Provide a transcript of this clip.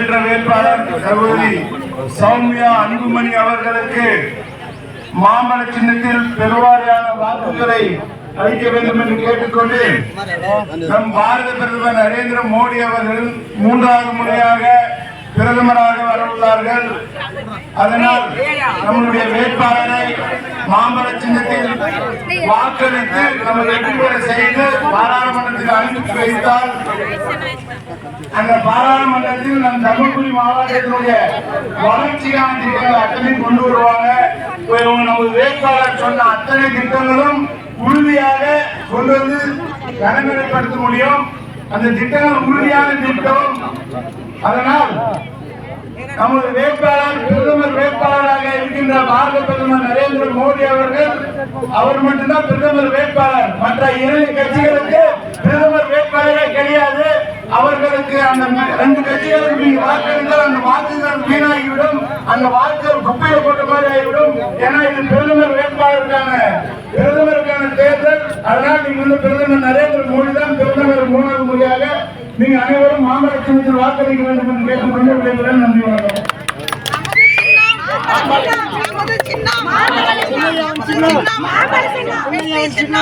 பெற்ற வேட்பாளர் சகோதரி சௌமியா அன்புமணி அவர்களுக்கு மாமல சின்னத்தில் பெருவாரியான வாக்குகளை அளிக்க வேண்டும் என்று கேட்டுக்கொண்டு நம் பாரத பிரதமர் நரேந்திர மோடி அவர்கள் மூன்றாவது முறையாக பிரதமராக வரவுள்ளார்கள். அதனால் நம்முடைய வேட்பாளரை மாமர சின்னத்தில் வாக்களித்து நம்ம வெற்றி செய்து பாராளுமன்றத்தில் அனுப்பி வைத்தால் அந்த பாராளுமன்றத்தில் நம் தர்மபுரி மாவட்டத்தினுடைய வளர்ச்சியான திட்டங்கள் அத்தனை கொண்டு வருவாங்க. நமது வேட்பாளர் சொன்ன அத்தனை திட்டங்களும் உறுதியாக கொண்டு வந்து நடைமுறைப்படுத்த முடியும். அந்த திட்டங்கள் உறுதியான திட்டம். அதனால் நமது வேட்பாளர் பிரதமர் வேட்பாளராக இருக்கின்ற பாரத அவர்கள் மோடி அவர்கள் அவர் மட்டும்தான் பிரதமர் வேட்பாளர். மற்ற இரண்டு கட்சிகளுக்கு பிரதமர் வேட்பாளரே கிடையாது. அவர்களுக்கு அந்த ரெண்டு கட்சிகளுக்கு நீங்க வாக்களித்தால் அந்த வாக்குகள் வீணாகிவிடும். அந்த வாக்குகள் குப்பையில போட்ட மாதிரி ஆகிவிடும். ஏன்னா இது பிரதமர் வேட்பாளருக்கான பிரதமருக்கான தேர்தல். அதனால் நீங்க வந்து பிரதமர் நரேந்திர மோடி தான் பிரதமர் மூணாவது முறையாக நீங்க அனைவரும் மாமல்லத்தில் வாக்களிக்க வேண்டும் என்று கேட்டுக்கொண்டு விடைபெறுகிறேன். நன்றி வணக்கம். చిన్న